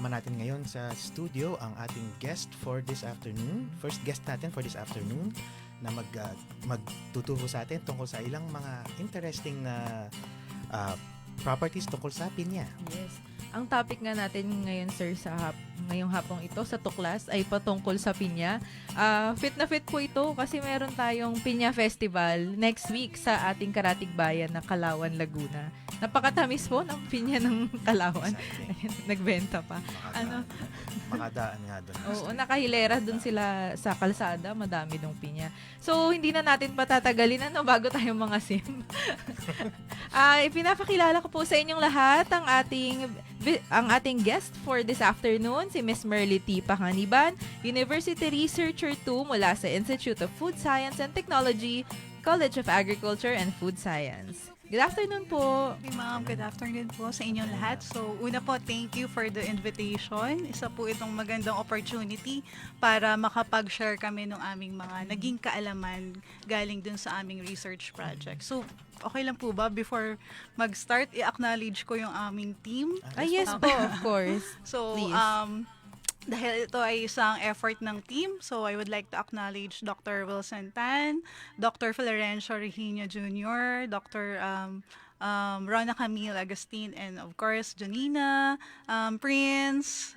kasama natin ngayon sa studio ang ating guest for this afternoon. First guest natin for this afternoon na mag, ah, magtuturo sa atin tungkol sa ilang mga interesting na ah, properties tungkol sa pinya. Yes. Ang topic nga natin ngayon, sir, sa ngayong hapong ito sa Tuklas ay patungkol sa pinya. Ah, fit na fit po ito kasi meron tayong Pinya Festival next week sa ating karatig bayan na Kalawan, Laguna. Napakatamis po ng pinya ng Kalawan. Nagbenta pa. Makadaan, Ano? makadaan nga doon. Oo, nakahilera dun sila sa kalsada, madami dong pinya. So, hindi na natin patatagalin ano bago tayong mga sim. Ah, ipinapakilala ko po sa inyong lahat ang ating ang ating guest for this afternoon, si Miss Merly T. Pahaniban, University Researcher 2 mula sa Institute of Food Science and Technology, College of Agriculture and Food Science. Good afternoon po. Hey ma'am, good afternoon po sa inyong lahat. So, una po, thank you for the invitation. Isa po itong magandang opportunity para makapag-share kami ng aming mga naging kaalaman galing dun sa aming research project. So, okay lang po ba before mag-start, i-acknowledge ko yung aming team. Ah, yes po, of course. So, Please. um, dahil ito ay isang effort ng team, so I would like to acknowledge Dr. Wilson Tan, Dr. Florencio Regina Jr., Dr. Um, um, Rona Camille Agustin, and of course, Janina, um, Prince,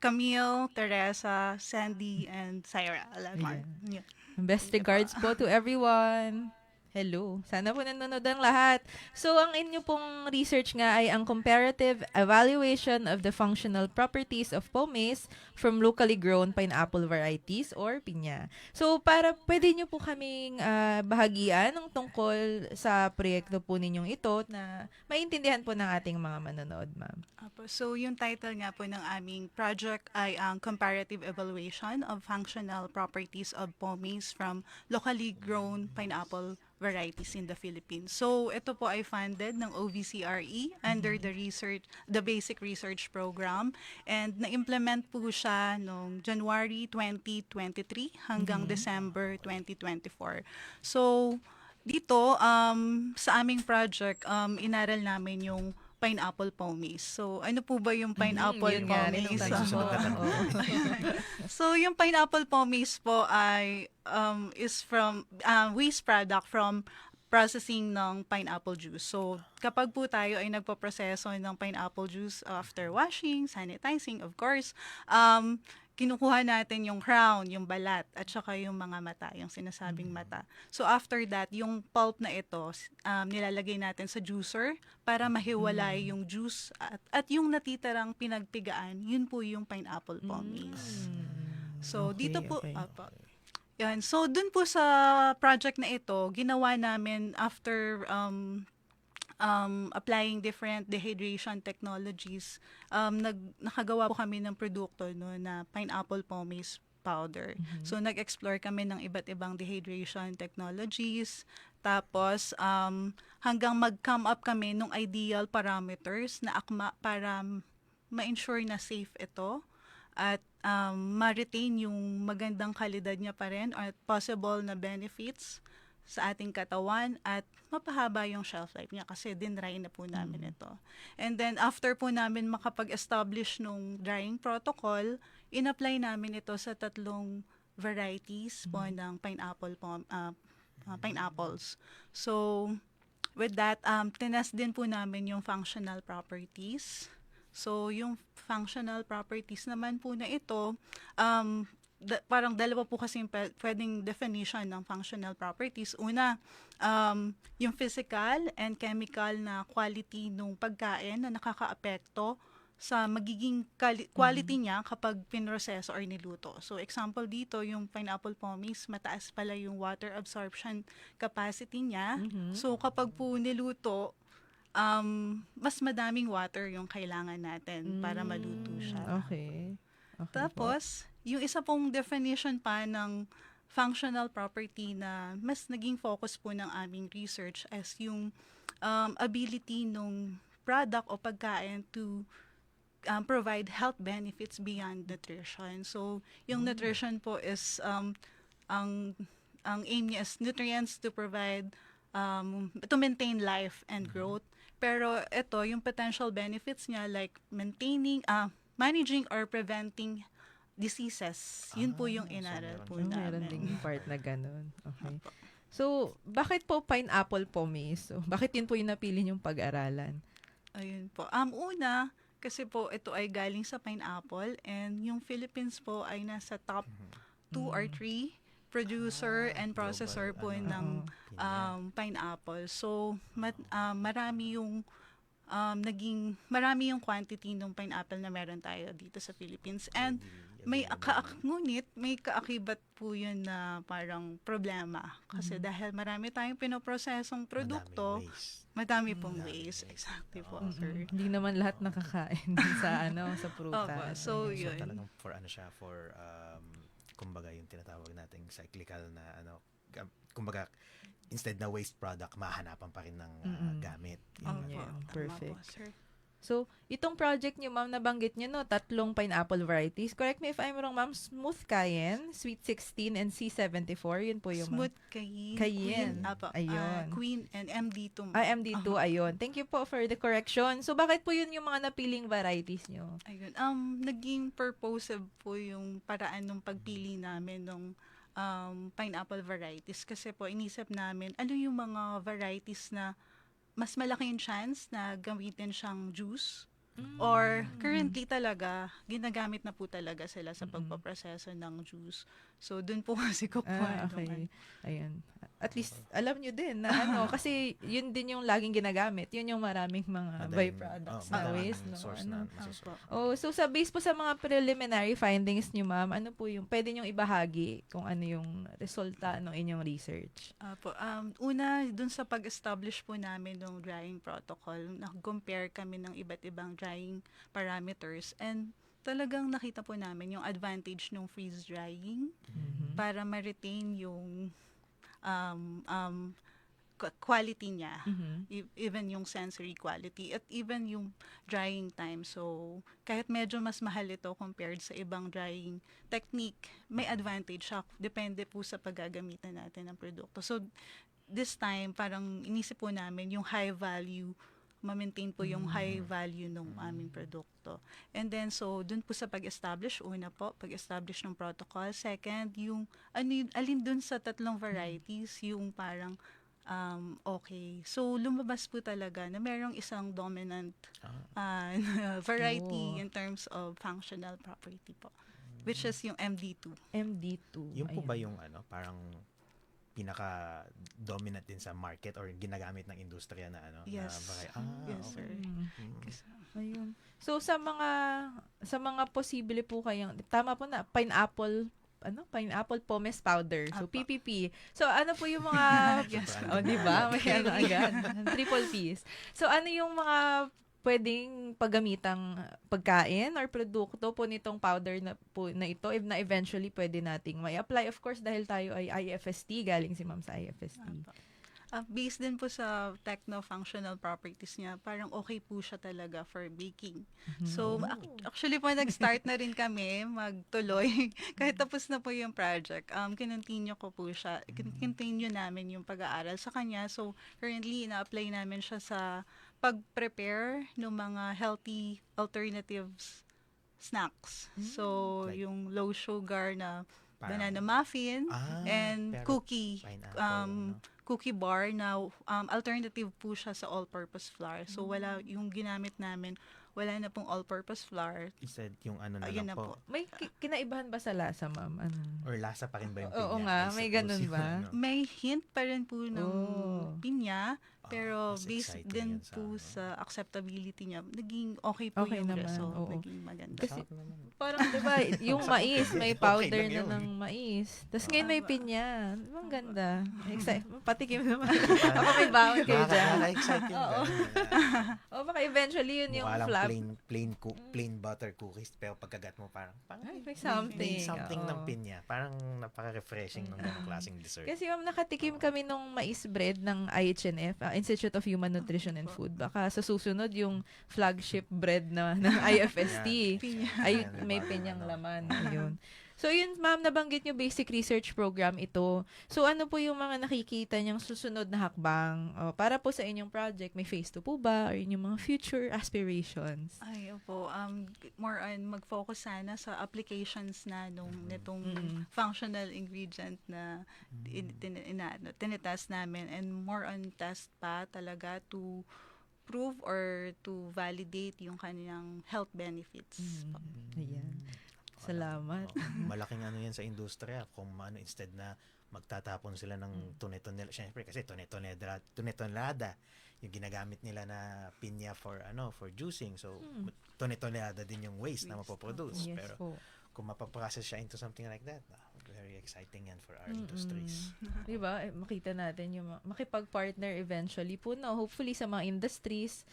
Camille, Teresa, Sandy, and Syra Alamar. Yeah. Best regards po to everyone. Hello. Sana po nanonood ang lahat. So, ang inyo pong research nga ay ang comparative evaluation of the functional properties of pomace from locally grown pineapple varieties or pinya. So, para pwede nyo po kaming ah, bahagian ng tungkol sa proyekto po ninyong ito na maintindihan po ng ating mga manonood, ma'am. Apo, so yung title nga po ng aming project ay ang Comparative Evaluation of Functional Properties of Pomace from Locally Grown Pineapple Varieties in the Philippines. So ito po ay funded ng OVCRE under the research the Basic Research Program and na-implement po siya noong January 2023 hanggang December 2024. So dito um sa aming project um inaral namin yung pineapple pomace. So, ano po ba yung pineapple Mm, yun nga Oo. so, yung pineapple pomace po ay um, is from uh, waste product from processing ng pineapple juice. So, kapag po tayo ay nagpo-proseso ng pineapple juice after washing, sanitizing, of course, um, kinukuha natin yung crown, yung balat, at saka yung mga mata, yung sinasabing mata. So, after that, yung pulp na ito, um, nilalagay natin sa juicer para mahiwalay yung juice at, at yung natitirang pinagpigaan, yun po yung pineapple pomace. So, Okay, dito po, okay. Apo. yan. So, dun po sa project na ito, ginawa namin after um, um, applying different dehydration technologies, um, nag, nakagawa po kami ng produkto no, na pineapple pomace powder. So, nag-explore kami ng iba't ibang dehydration technologies. Tapos, um, hanggang mag-come up kami ng ideal parameters na akma para ma-ensure na safe ito at um, ma-retain yung magandang kalidad niya pa rin at possible na benefits sa ating katawan at mapahaba yung shelf life niya kasi din dry na po namin ito. And then after po namin makapag-establish nung drying protocol, in-apply namin ito sa tatlong varieties po ng pineapple po, ah, ah, pineapples. So with that, um, tinest din po namin yung functional properties. So, yung functional properties naman po na ito, um, da- parang dalawa po kasi yung pe- pwedeng definition ng functional properties. Una, um, yung physical and chemical na quality ng pagkain na nakakaapekto sa magiging quality niya kapag pinroseso or niluto. So, example dito, yung pineapple pomace, mataas pala yung water absorption capacity niya. So, kapag po niluto, um, mas madaming water yung kailangan natin para maluto siya. Okay. okay po. Yung isa pong definition pa ng functional property na mas naging focus po ng aming research as yung um, ability ng product o pagkain to um, provide health benefits beyond nutrition. So, yung nutrition po is um, ang ang aim niya is nutrients to provide um, to maintain life and growth. Pero ito, yung potential benefits niya like maintaining, ah, managing or preventing diseases. Yun po Ah, yung so inaral meron po Oh, meron namin. ding part na ganun. Okay. So, bakit po pineapple po, Miss? So, bakit yun po yung napili yung pag-aralan? Ayun po. Um, una, kasi po ito ay galing sa pineapple and yung Philippines po ay nasa top 2 or 3 producer Ah, and processor global, po ano, ng um, pineapple. So, mat, um, marami yung um, naging, marami yung quantity ng pineapple na meron tayo dito sa Philippines. And Readily may kaak ngunit may kaakibat po yun na parang problema kasi Mhm. dahil marami tayong pinoprosesong produkto, madami pong Madaming waste. waste. Exactly po, Oo. sir. Hindi naman lahat nakakain sa ano sa prutas. so So yun. talagang for ano siya for um kumbaga yung tinatawag nating cyclical na ano kumbaga instead na waste product mahanapan pa rin ng uh, Mm-mm. gamit. Yun yeah, nga. tama perfect. po, sir. So, itong project niyo, ma'am, nabanggit niyo, no, tatlong pineapple varieties. Correct me if I'm wrong, ma'am. Smooth Cayenne, Sweet 16, and C74. Yun po yung mga- Smooth Cayenne. Cayenne. Queen, apo, ah, Ayun. Queen and MD2. Ah, MD2, Aha. ayun. Thank you po for the correction. So, bakit po yun yung mga napiling varieties niyo? Ayun. Um, naging purposive po yung paraan ng pagpili namin ng um, pineapple varieties. Kasi po, inisip namin, ano yung mga varieties na mas malaki yung chance na gamitin siyang juice Or currently talaga, ginagamit na po talaga sila sa Mm-mm. pagpaproseso ng juice. So, dun po kasi ko po. Ah, ano, okay. Ayan. At least, alam nyo din na ano, kasi yun din yung laging ginagamit. Yun yung maraming mga Madaling- byproducts oh, na waste. No? source Ano? na. Oh, so sa base po sa mga preliminary findings nyo, ma'am, ano po yung pwede nyo ibahagi kung ano yung resulta ng inyong research? Apo, um, una, dun sa pag-establish po namin ng drying protocol, nag-compare kami ng iba't ibang drying parameters and talagang nakita po namin yung advantage ng freeze drying Mhm. para ma-retain yung um, um, qu- quality niya. Mhm. E- even yung sensory quality at even yung drying time. So, kahit medyo mas mahal ito compared sa ibang drying technique, may advantage siya. Depende po sa paggagamitan natin ng produkto. So, this time, parang inisip po namin yung high value, ma-maintain po yung high value ng aming produkto. And then, so, dun po sa pag-establish, una po, pag-establish ng protocol. Second, yung, ano, yun- alin dun sa tatlong varieties, yung parang um, okay. So, lumabas po talaga na merong isang dominant Ah, uh, variety Oh. in terms of functional property po, which is yung MD2. MD2. Yung po ayan. ba yung ano, parang pinaka dominant din sa market or ginagamit ng industriya na ano Yes. na bagay. Ah, Yes, okay. sir. Mm. Mm. Ayun. So sa mga sa mga posible po kayang tama po na pineapple ano pineapple pomace powder. So Apa. PPP. So ano po yung mga Yes. Oh, di ba? May ano agad. Triple Ps. So ano yung mga pwedeng paggamitang pagkain or produkto po nitong powder na po na ito if na eventually pwede nating may apply of course dahil tayo ay IFST galing si ma'am sa IFST. Apo. Ah, based din po sa techno-functional properties niya, parang okay po siya talaga for baking. So, Oh. ac- actually po, nag-start na rin kami magtuloy. Kahit tapos na po yung project, um, kinontinue ko po siya. kin- Continue namin yung pag-aaral sa kanya. So, currently, ina-apply namin siya sa pag-prepare ng mga healthy alternatives snacks. So, Like- yung low sugar na Parang- banana muffin Ah, and pero cookie pineapple, um, no? cookie bar na um, alternative po siya sa all-purpose flour. So, wala, Hmm. yung ginamit namin, wala na pong all-purpose flour. Instead yung ano na Ayun lang na po. po. May ki- kinaibahan ba sa lasa, ma'am? Ano? Or lasa pa rin ba yung Oo pinya? nga, I may ganun yun, ba? no? May hint pa rin po ng Oh. pinya, pero mas based exciting din yun sa po ano. sa acceptability niya, naging okay po Okay yung naman, result. oo. Naging maganda. Kasi- Sarap naman. Parang, di ba, yung mais, may okay powder lang na ng mais. Tapos Ah. ngayon may pinya. Ang ganda. Exci- Patikim naman. Baka may baon kayo dyan. Nakaka-excite yung Oo. ah. O baka eventually yun yung Mukha lang flap. plain plain coo- plain butter cookies pero pagkagat mo parang parang Ay, may may something. something ng oo. pinya. Parang napaka-refreshing ng ganung klaseng dessert. Kasi ma'am, nakatikim kami nung mais bread ng IHNF, ah, Institute of Human Nutrition and Food. Baka sa susunod yung flagship bread na ng IFST. Ay Yan, may pinyang ano. laman. Ayun. So yun, ma'am, nabanggit nyo basic research program ito. So ano po yung mga nakikita niyang susunod na hakbang O, para po sa inyong project? May phase 2 po ba? Or yung mga future aspirations? Ay, opo. Um, more on mag-focus sana sa applications na nung nitong Mm. functional ingredient na in, tin, ina, ano, tinitest namin and more on test pa talaga to prove or to validate yung kanilang health benefits. Mm. Ayan. Salamat. Oh, malaking ano yan sa industriya kung ano instead na magtatapon sila ng tune-tonelada. Siyempre kasi tune-tonelada yung ginagamit nila na pinya for ano for juicing. So Hmm. tune-tonelada din yung waste, na Waste, mapoproduce. Yes Pero po. kung mapaprocess siya into something like that, ah, very exciting yan for our Mm-mm. industries. Diba? Eh, makita natin yung ma- makipag-partner eventually po na hopefully sa mga industries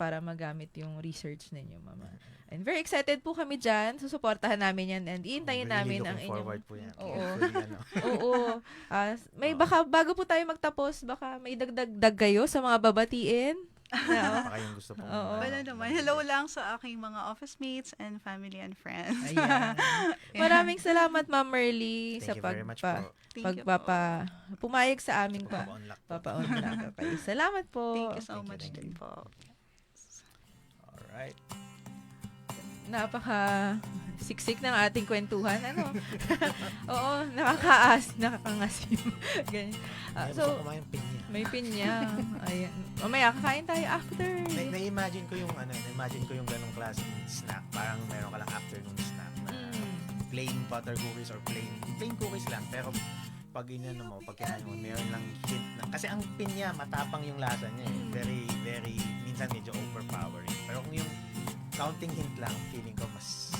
para magamit yung research ninyo, mama. And very excited po kami dyan. Susuportahan namin yan and iintayin Really namin ang inyong... forward po yan. Oo. Ano. Oo. Ah, may baka, bago po tayo magtapos, baka may dagdag kayo sa mga babatiin. Yeah, Baka yung gusto pong Oo. Wala naman. Hello lang sa aking mga office mates and family and friends. Ayan. Maraming salamat, Ma'am Merly, Thank sa you very much pagpa, pagpapa, pumayag sa aming pa, Papa-unlock kayo. Salamat po. Thank you so much din po. Alright. napaka siksik ng ating kwentuhan. Ano? Oo, nakakaas, nakakangasim. Ganyan. Ay, so, kumain pinya. may pinya. Ayan. Mamaya, kakain tayo after. Na- Na-imagine ko yung ano, na-imagine ko yung ganong klaseng snack. Parang meron ka lang afternoon snack na Mm. plain butter cookies or plain plain cookies lang. Pero pag inano mo, pag mo, meron lang hint na, kasi ang pinya, matapang yung lasa niya. Eh. Mm. Very, very, minsan medyo overpowering. Pero kung yung counting hint lang, feeling ko mas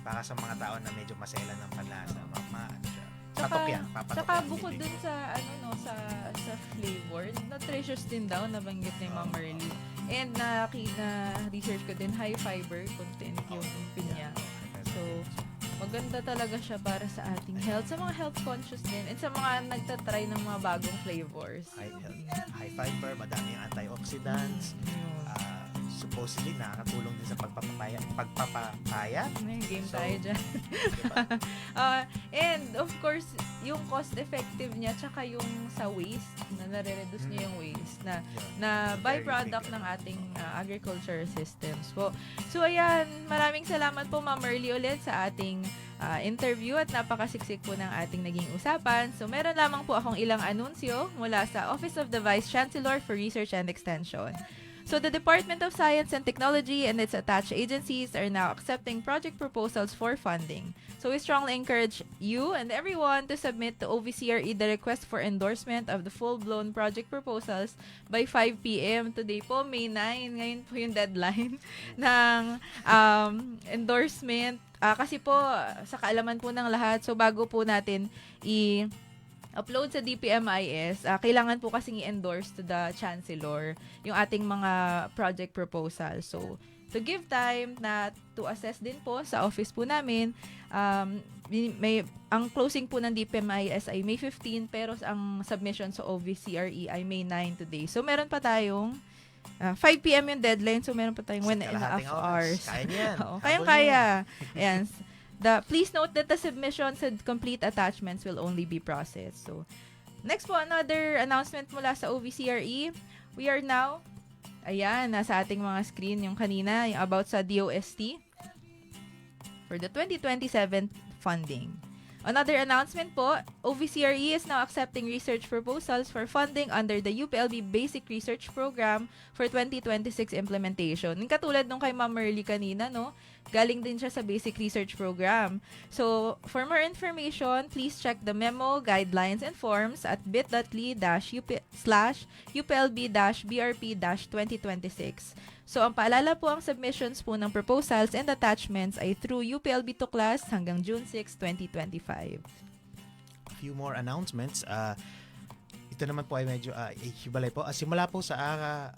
para sa mga tao na medyo maselan ng panlasa, ma, ma ano siya. Patok yan, papatok yan, bukod dun sa, ano no, sa, sa flavor, nutritious din daw, nabanggit ni Ma'am. Merly. And na, na research ko din, high fiber content yung pinya. Maganda talaga siya para sa ating health, sa mga health conscious din, and sa mga nagtatry ng mga bagong flavors. high, health, high fiber, madami yung antioxidants, ah, supposedly nakakatulong din sa pagpapapaya, pagpapapaya. May game So, tayo dyan. diba? Ah, and of course, yung cost effective niya tsaka yung sa waste, na nare-reduce niya yung waste na na byproduct ng ating uh, agriculture systems po. So ayan, maraming salamat po Ma'am Merly ulit sa ating uh, interview at napakasiksik po ng ating naging usapan. So meron lamang po akong ilang anunsyo mula sa Office of the Vice Chancellor for Research and Extension. So the Department of Science and Technology and its attached agencies are now accepting project proposals for funding. So we strongly encourage you and everyone to submit to OVCRE the request for endorsement of the full-blown project proposals by 5 p.m. Today po, May 9. Ngayon po yung deadline ng um, endorsement. Ah, kasi po, sa kaalaman po ng lahat, so bago po natin i- upload sa DPMIS, ah, kailangan po kasing i-endorse to the Chancellor yung ating mga project proposal. So, to give time na to assess din po sa office po namin, um, may, ang closing po ng DPMIS ay May 15, pero ang submission sa OVCRE ay May 9 today. So, meron pa tayong ah, 5 p.m. yung deadline, so meron pa tayong one and a half hours. Kaya niya yan. Oo, kayang-kaya. Ayan. The, please note that the submissions and complete attachments will only be processed. So, next po, another announcement mula sa OVCRE. We are now, ayan, nasa ating mga screen yung kanina, yung about sa DOST for the 2027 funding. Another announcement po, OVCRE is now accepting research proposals for funding under the UPLB Basic Research Program for 2026 implementation. Katulad nung kay Ma'am Merly kanina, no? Galing din siya sa Basic Research Program. So, for more information, please check the memo, guidelines, and forms at bit.ly slash UPLB-BRP-2026. So, ang paalala po ang submissions po ng proposals and attachments ay through UPLB to class hanggang June 6, 2025. few more announcements. Ah, ito naman po ay medyo uh, hibalay po. Ah, simula po sa ah,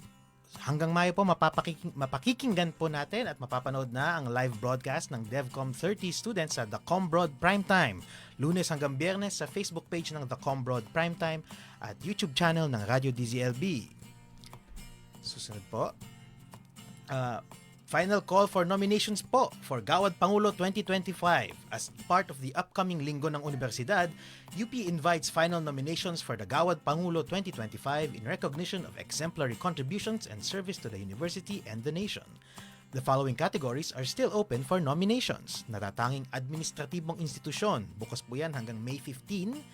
hanggang Mayo po mapapakiking, mapakikinggan po natin at mapapanood na ang live broadcast ng DevCom 30 students sa The Combroad Primetime. Lunes hanggang Biyernes sa Facebook page ng The Combroad Primetime at YouTube channel ng Radio DZLB. Susunod po. Ah, final call for nominations po for Gawad Pangulo 2025. As part of the upcoming Linggo ng Universidad, UP invites final nominations for the Gawad Pangulo 2025 in recognition of exemplary contributions and service to the university and the nation. The following categories are still open for nominations. Natatanging administratibong institusyon, bukas po yan hanggang May 15.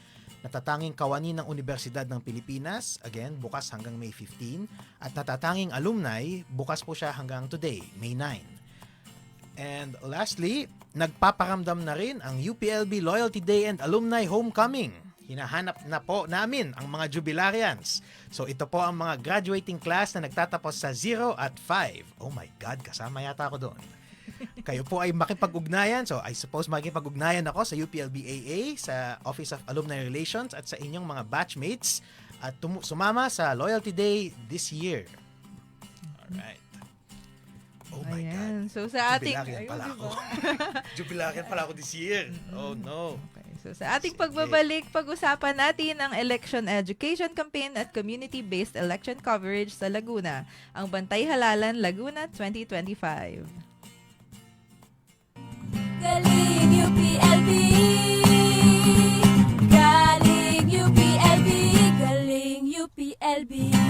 Natatanging kawani ng Universidad ng Pilipinas, again, bukas hanggang May 15. At natatanging alumni, bukas po siya hanggang today, May 9. And lastly, nagpaparamdam na rin ang UPLB Loyalty Day and Alumni Homecoming. Hinahanap na po namin ang mga jubilarians. So ito po ang mga graduating class na nagtatapos sa 0 at 5. Oh my God, kasama yata ako doon. Kayo po ay makipag-ugnayan. So I suppose makipag-ugnayan ako sa UPLB-AA, sa Office of Alumni Relations at sa inyong mga batchmates at tumu- sumama sa Loyalty Day this year. Alright. Oh my God. Ayan. So sa ating... Jubilarian Ayun, pala diba? ako. Jubilarian pala ako this year. Oh no. Okay. So sa ating pagbabalik, pag-usapan natin ang election education campaign at community-based election coverage sa Laguna, ang Bantay Halalan Laguna 2025. Galing